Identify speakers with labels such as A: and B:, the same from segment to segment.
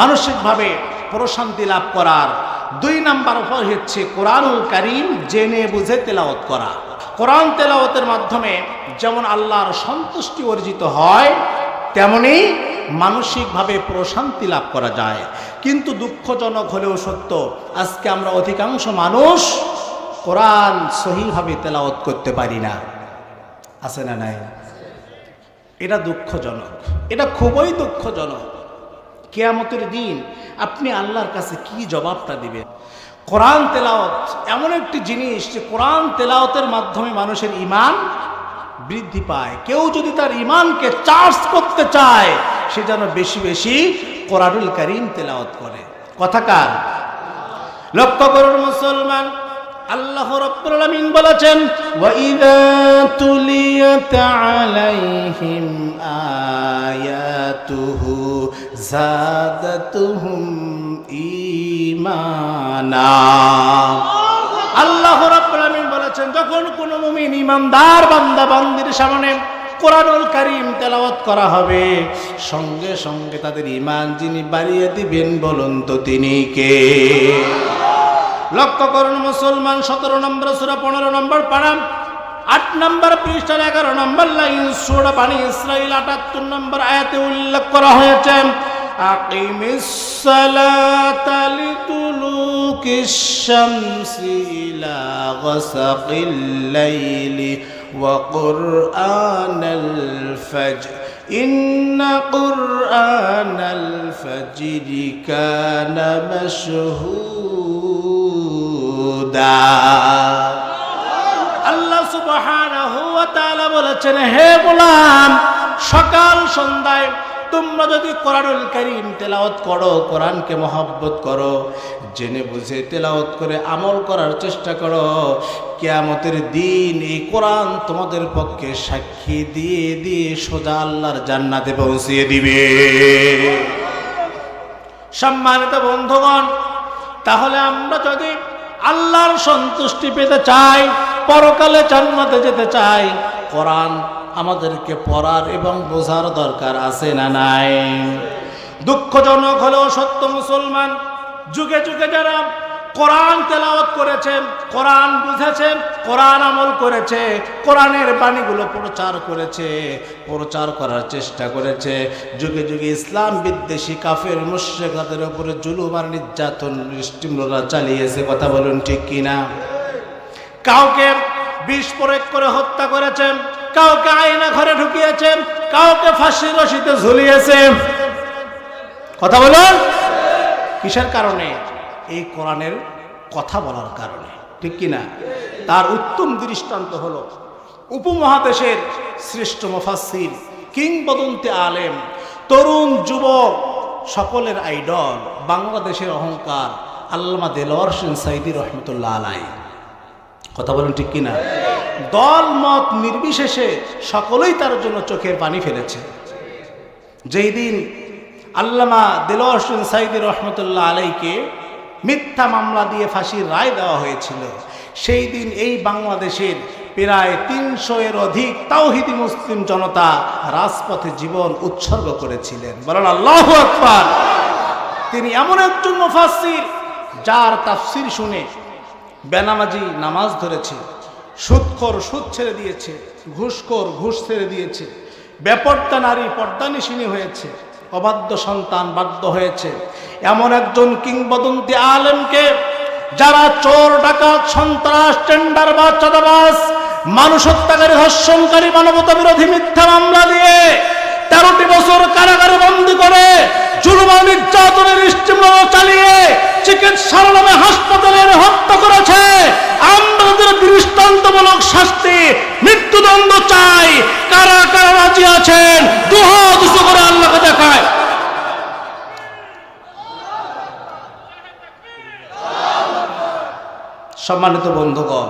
A: মানসিকভাবে প্রশান্তি লাভ করার দুই নাম্বার উপায় হচ্ছে কোরআনুল কারিম জেনে বুঝে তেলাওয়াত করা। কোরআন তেলাওয়াতের মাধ্যমে যেমন আল্লাহর সন্তুষ্টি অর্জিত হয়, তেমনি মানসিকভাবে প্রশান্তি লাভ করা যায়। কিন্তু দুঃখজনক হলেও সত্য, আজকে আমরা অধিকাংশ মানুষ কোরআন সহিভাবে তেলাওয়াত করতে পারি না। আছে না নাই? এটা দুঃখজনক। এটা খুবই দুঃখজনক। কেয়ামতের দিন আপনি আল্লাহর কাছে কি জবাবটা দিবেন? কোরআন তেলাওয়াত এমন একটি জিনিস যে কোরআন তেলাওয়াতের মাধ্যমে মানুষের ইমান বৃদ্ধি পায়। কেউ যদি তার ইমানকে চার্জ করতে চায়, সে যেন বেশি বেশি কোরআনুল করিম তেলাওয়াত করে। কথাকার লক্ষ্য করুন মুসলমান, আল্লাহ রব্বুল বলেছেন তুলিয়াত আলাইহিম আয়াতুহু জাদাতুহুম ঈমানা। আল্লাহ রাব্বুল আলামিন বলেছেন, যখন কোন মুমিন ইমানদার বান্দা বান্দির সামনে কোরআনুল কারীম তেলাওয়াত করা হবে, সঙ্গে সঙ্গে তাদের ইমান যিনি বাড়িয়ে দিবেন বলুন তো তিনি কে? লক্ষ্য করুন, মুসলমান সতেরো নম্বর সুরা, পনেরো নম্বর পাড়াম আট নম্বর পৃষ্ঠার এগারো নম্বর লাইন, সুরা বাণী ইসরাইল আটাত্তর নম্বর আয়াতে উল্লেখ করা হয়েছে أقم الصلاة لطلوك الشمس إلى غسق الليل وقرآن الفجر إن قرآن الفجر كان مشهودا আল্লাহ সুবহানাহু ওয়া তাআলা বলেছেন হে গোলাম সকাল সন্ধ্যায় তোমরা যদি কোরআনুল কারীম তেলাওত করো, কোরআনকে মহব্বত করো, জেনে বুঝে তেলাওত করে আমল করার চেষ্টা করো, কেয়ামতের দিন এই কোরআন তোমাদের পক্ষে সাক্ষী দিয়ে দিয়ে সোজা আল্লাহর জান্নাতে পৌঁছিয়ে দিবে। সম্মানিত বন্ধুগণ, তাহলে আমরা যদি আল্লাহর সন্তুষ্টি পেতে চাই, পরকালে জান্নাতে যেতে চাই, কোরআন আমাদেরকে পড়ার এবং বোঝার দরকার আছে না নাই? দুঃখজনক হলেও সত্য মুসলমান, যুগে যুগে যারা কোরআন তেলাওয়াত করেছে কোরআন বুঝেছে কোরআন আমল করেছে, কোরআনের বাণীগুলো প্রচার করেছে, প্রচার করার চেষ্টা করেছে। যুগে যুগে ইসলাম বিদ্বেষী, কাফের, মুশ্রেকাদের উপরে জুলুম আর নির্যাতন স্টিমরা চালিয়েছে, কথা বলুন ঠিক কিনা? কাউকে বিষ প্রয়োগ করে হত্যা করেছেন কাউকে আয়না ঘরে ঢুকিয়েছেন কাউকে ফাঁসি রশিতে ঝুলিয়েছে। কথা বলুন। কিসের কারণে? এই কোরআনের কথা বলার কারণে। ঠিক কিনা? তার উত্তম দৃষ্টান্ত হলো উপমহাদেশের শ্রেষ্ঠ মুফাসসির, কিংবদন্তি আলেম, তরুণ যুবক, সকলের আইডল, বাংলাদেশের অহংকার, আল্লামা দেলোয়ার হোসেন সাইদি রহমতুল্লাহ আলাই কথা বলেন ঠিক কিনা? দল মত নির্বিশেষে সকলেই তার জন্য চোখের পানি ফেলেছে। যেই দিন আল্লামা হোসেন সাইদি রহমতুল্লাহ আলাইকে মিথ্যা মামলা দিয়ে ফাঁসির রায় দেওয়া হয়েছিল, সেই দিন এই বাংলাদেশের প্রায় তিনশো এর অধিক তাওহিদি মুসলিম জনতা রাজপথে জীবন উৎসর্গ করেছিলেন। বলেন আল্লাহ আকবার। তিনি এমন একজন মুফাসসির, যার তাফসির শুনে বেনামাজি নামাজ ধরেছে সুদখোর সুদ ছেড়ে দিয়েছে, ঘুষখোর ঘুষ ছেড়ে দিয়েছে, বেপর্দা নারী পর্দানিসিনী হয়েছে, অবাধ্য সন্তান বাধ্য হয়েছে। এমন একজন কিংবদন্তি আলেমকে যারা চোর, ডাকাত, সন্ত্রাস, টেন্ডার বা চাঁদাবাস মানুষ হত্যাকারী, ধর্ষণকারী মানবতা বিরোধী মিথ্যা মামলা দিয়ে তেরোটি বছর কারাগারে বন্দী করে জুলুমা নির্যাতনের স্টিমলা চালিয়ে চিকিৎসার নামে হাসপাতালে এনে হত্যা করেছে। আমরা তাদের দৃষ্টান্তমূলক শাস্তি, মৃত্যুদণ্ড চাই। কারা কারা রাজি আছেন, দুহাত উঁচু করে আল্লাহকে দেখায়। সম্মানিত বন্ধুগণ,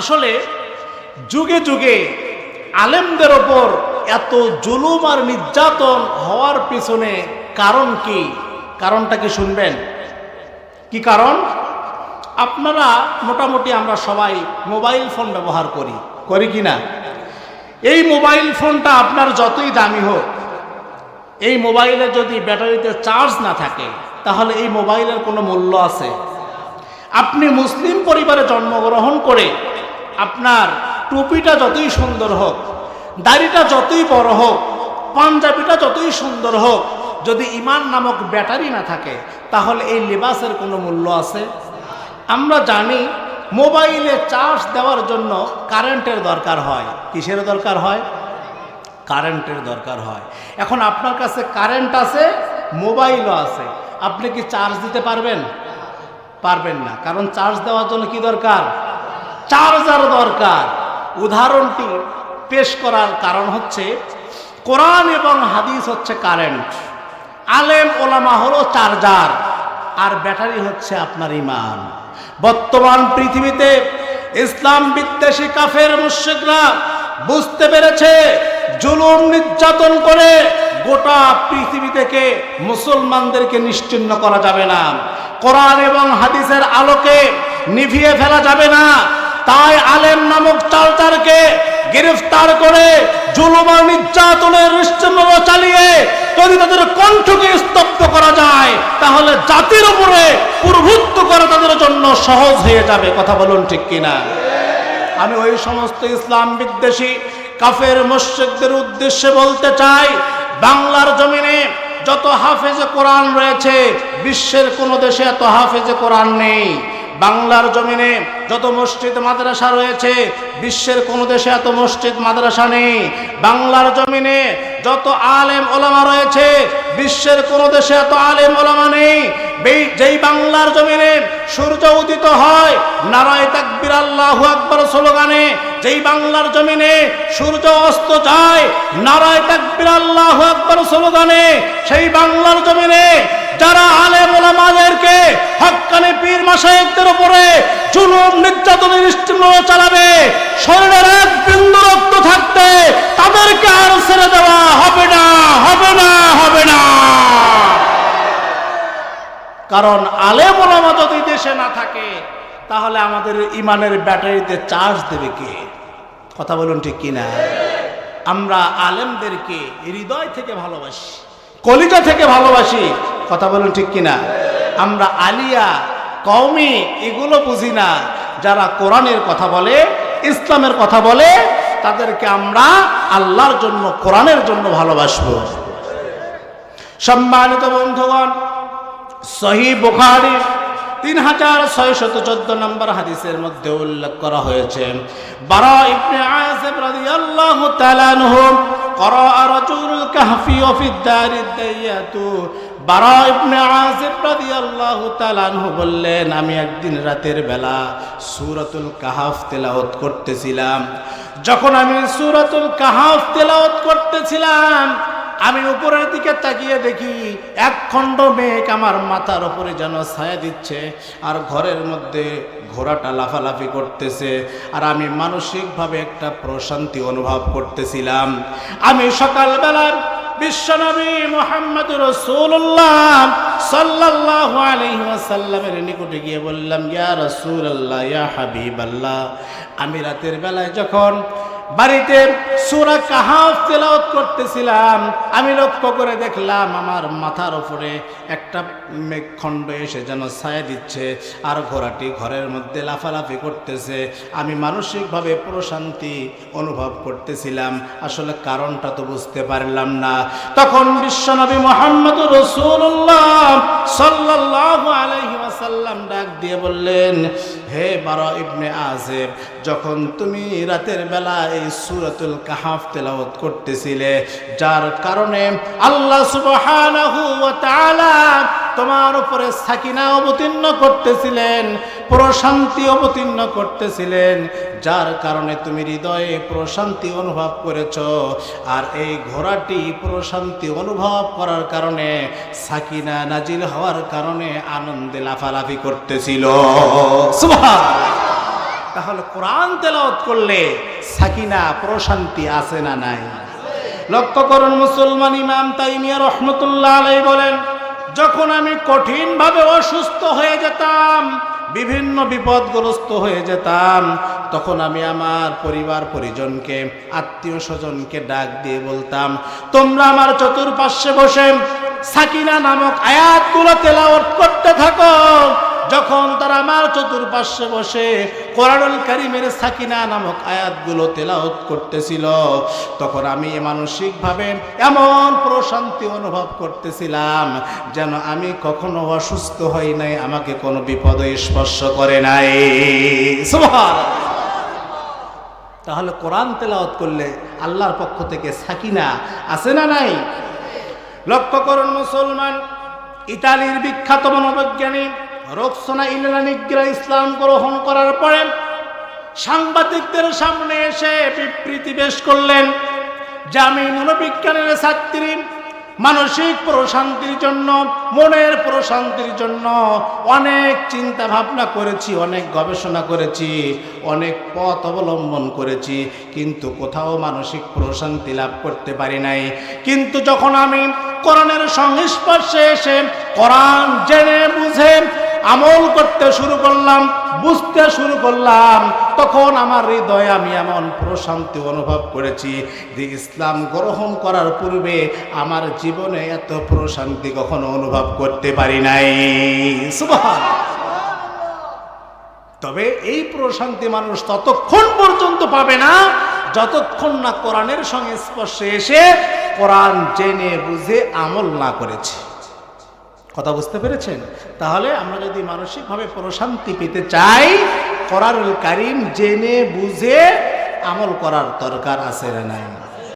A: আসলে যুগে যুগে আলেমদের ওপর এত জুলুম আর নির্যাতন হওয়ার পিছনে কারণ কি? কারণটা কি শুনবেন? কি কারণ? আপনারা মোটামুটি আমরা সবাই মোবাইল ফোন ব্যবহার করি। করি কি না? এই মোবাইল ফোনটা আপনার যতই দামি হোক, এই মোবাইলে যদি ব্যাটারিতে চার্জ না থাকে, তাহলে এই মোবাইলের কোনো মূল্য আছে? আপনি মুসলিম পরিবারে জন্মগ্রহণ করে আপনার টুপিটা যতই সুন্দর হোক দাড়িটা যতই বড় হোক, পাঞ্জাবিটা যতই সুন্দর হোক, যদি ইমান নামক ব্যাটারি না থাকে, তাহলে এই লেবাসের কোনো মূল্য আছে? আমরা জানি মোবাইলে চার্জ দেওয়ার জন্য কারেন্টের দরকার হয়। কিসের দরকার হয়? কারেন্টের দরকার হয়। এখন আপনার কাছে কারেন্ট আছে, মোবাইলও আছে। আপনি কি চার্জ দিতে পারবেন? পারবেন না। কারণ চার্জ দেওয়ার জন্য কি দরকার? চার্জার দরকার। উদাহরণটি পেশ করার কারণ হচ্ছে, কোরআন এবং হাদিস হচ্ছে কারেন্ট। আলেম ওলামা হলো চার্জার, আর ব্যাটারি হচ্ছে আপনার ইমান। বর্তমান পৃথিবীতে ইসলাম বিদ্বেষী কাফের মুশ্রিকরা বুঝতে পেরেছে, জুলুম নির্যাতন করে গোটা পৃথিবী থেকে মুসলমানদেরকে নিশ্চিন্ন করা যাবে না। কোরআন এবং হাদিসের আলোকে নিভিয়ে ফেলা যাবে না। তাই আলেম নামক চালচারকে গ্রেফতার করে জুলুম নির্যাতনের নিশ্চিন্ন চালিয়ে যদি তাদের কণ্ঠকে স্তব্ধ করা যায়, তাহলে জাতির উপরে প্রভুত্ব করা তাদের জন্য সহজ হয়ে যাবে। কথা বলুন ঠিক কিনা? আমি ওই সমস্ত ইসলাম বিদ্বেষী কাফের মুশ্রিকদের উদ্দেশ্যে বলতে চাই, বাংলার জমিনে যত হাফেজে কোরআন রয়েছে, বিশ্বের কোনো দেশে এত হাফেজে কোরআন নেই। বাংলার জমিনে যত মসজিদ, মাদ্রাসা রয়েছে, বিশ্বের কোনো দেশে এত মসজিদ, মাদ্রাসা নেই। বাংলার জমিনে যত আলেম ওলামা রয়েছে, বিশ্বের কোনো দেশে এত আলেম ওলামা নেই। যেই বাংলার জমিনে সূর্য উদিত হয়, নারায় তাকবির আল্লাহু আকবার স্লোগানে, যেই বাংলার জমিনে সূর্য অস্ত যায়, নারায় তাকবির আল্লাহু আকবার স্লোগানে, সেই বাংলার জমিনে যারা আলেম ওলামাদেরকে হক্কানি পীর মাসায়েকদের উপরে জুলুম নির্যাতনের নিশ্চিন্ন চালাবে শরীরের এক বিন্দু রক্ত থাকতে তাদেরকে আর ছেড়ে দেওয়া হবে না হবে না হবে না। কারণ আলেম ওলামা যদি দেশে না থাকে, তাহলে আমাদের ইমানের ব্যাটারিতে চার্জ দেবে কে? কথা বলুন ঠিক কিনা? আমরা আলেমদেরকে হৃদয় থেকে ভালোবাসি, কলিজা থেকে ভালোবাসি, কথা বলুন ঠিক কিনা? আমরা আলিয়া, কওমি, এগুলো বুঝি না। যারা কোরআনের কথা বলে, ইসলামের কথা বলে তাদেরকে আমরা আল্লাহর জন্য কোরআনের জন্য ভালোবাসবো সম্মানিত বন্ধুগণ সহি বুখারি তিন হাজার ছয়শত চোদ্দ নম্বর হাদিসের মধ্যে উল্লেখ করা হয়েছে বারা ইবনে আযিব রাদিয়াল্লাহু তাআলা আনহু قرأ رجل الكهف وفي الدار الديات বারা ইবনে রাদিয়াল্লাহু তাআলা বললেন, আমি একদিন রাতের বেলা সূরাতুল কাহাফ তেলাওয়াত করতেছিলাম। যখন আমি সূরাতুল কাহাফ তেলাওয়াত করতেছিলাম, আমি উপরের দিকে তাকিয়ে দেখি এক খণ্ড মেঘ আমার মাথার উপরে যেন ছায়া দিচ্ছে আর ঘরের মধ্যে ঘোড়াটা লাফালাফি করতেছে আর আমি মানসিকভাবে একটা প্রশান্তি অনুভব করতেছিলাম। আমি সকালবেলা বিশ্বনবী মোহাম্মদ রসুল্লাহ সাল্লাহ আলহিহাসাল্লামের নিকটে গিয়ে বললাম, ইয়া রসুল্লাহ ইয়া হাবিব আল্লাহ আমি রাতের বেলায় যখন বাড়িতে সুরা কাহাফ তেলাওয়াত করতেছিলাম, আমি লক্ষ্য করে দেখলাম আমার মাথার উপরে একটা মেঘখণ্ড এসে যেন ছায়া দিচ্ছে আর ঘোড়াটি ঘরের মধ্যে লাফালাফি করতেছে। আমি মানসিকভাবে প্রশান্তি অনুভব করতেছিলাম, আসলে কারণটা তো বুঝতে পারলাম না। তখন বিশ্বনবী মোহাম্মদ রসুল্লাহ সাল্লাহ আলহি ওয়াসাল্লাম ডাক দিয়ে বললেন, হে বারো ইবনে আজেব যখন তুমি রাতের বেলা এই সুরাতুল কাহাফ তেলাওয়াত করতেছিলে, যার কারণে আল্লাহ সুবহানাহু ওয়া তাআলা তোমার উপরে সাকিনা অবতীর্ণ করতেছিলেন, প্রশান্তি অবতীর্ণ করতেছিলেন, যার কারণে তুমি হৃদয়ে প্রশান্তি অনুভব করেছ। আর এই ঘোড়াটি প্রশান্তি অনুভব করার কারণে, সাকিনা নাজিল হওয়ার কারণে আনন্দে লাফালাফি করতেছিল। তাহলে কোরআন তেলাওয়াত করলে সাকিনা প্রশান্তি আছে না নাই? লক্ষ্য করুন মুসলমান ইমাম তাইমিয়া রহমতুল্লাহ আলাই বলেন যখন আমি কঠিনভাবে অসুস্থ হয়ে যেতাম, বিভিন্ন বিপদগ্রস্ত হয়ে যেতাম, তখন আমি আমার পরিবার পরিজনকে, আত্মীয় স্বজনকে ডাক দিয়ে বলতাম, তোমরা আমার চতুর্পার্শ্বে বসে সাকিনা নামক আয়াতগুলো তেলাওয়াত করতে থাকো। যখন তারা আমার চতুর্পার্শ্বে বসে কোরআনুল কারিমের সাকিনা নামক আয়াতগুলো তেলাওয়াত করতেছিল, তখন আমি মানসিকভাবে এমন প্রশান্তি অনুভব করতেছিলাম যেন আমি কখনো অসুস্থ হই নাই, আমাকে কোনো বিপদ স্পর্শ করে নাই। তাহলে কোরআন তেলাওয়াত করলে আল্লাহর পক্ষ থেকে সাকিনা আছে না নাই? লক্ষ্য করুন মুসলমান, ইতালির বিখ্যাত মনোবৈজ্ঞানিক রোকসোনা ইলানিগ্রা ইসলাম গ্রহণ করার পরে সাংবাদিকদের সামনে এসে বিবৃতি পেশ করলেন যে আমি মনোবিজ্ঞানের ছাত্রী, মানসিক প্রশান্তির জন্য, মনের প্রশান্তির জন্য অনেক চিন্তা ভাবনা করেছি, অনেক গবেষণা করেছি, অনেক পথ অবলম্বন করেছি, কিন্তু কোথাও মানসিক প্রশান্তি লাভ করতে পারি নাই। কিন্তু যখন আমি কোরআনের সংস্পর্শে এসে কোরআন জেনে বুঝে আমল করতে শুরু করলাম, বুঝতে শুরু করলাম, তখন আমার হৃদয়ে আমি এমন প্রশান্তি অনুভব করেছি যে ইসলাম গ্রহণ করার পূর্বে আমার জীবনে এত প্রশান্তি কখনো অনুভব করতে পারি নাই। তবে এই প্রশান্তি মানুষ ততক্ষণ পর্যন্ত পাবে না, যতক্ষণ না কোরআনের সংস্পর্শে এসে কোরআন জেনে বুঝে আমল না করেছে। কথা বুঝতে পেরেছেন? তাহলে আমরা যদি মানসিকভাবে প্রশান্তি পেতে চাই করার কারিম জেনে বুঝে আমল করার দরকার আছে না নাই?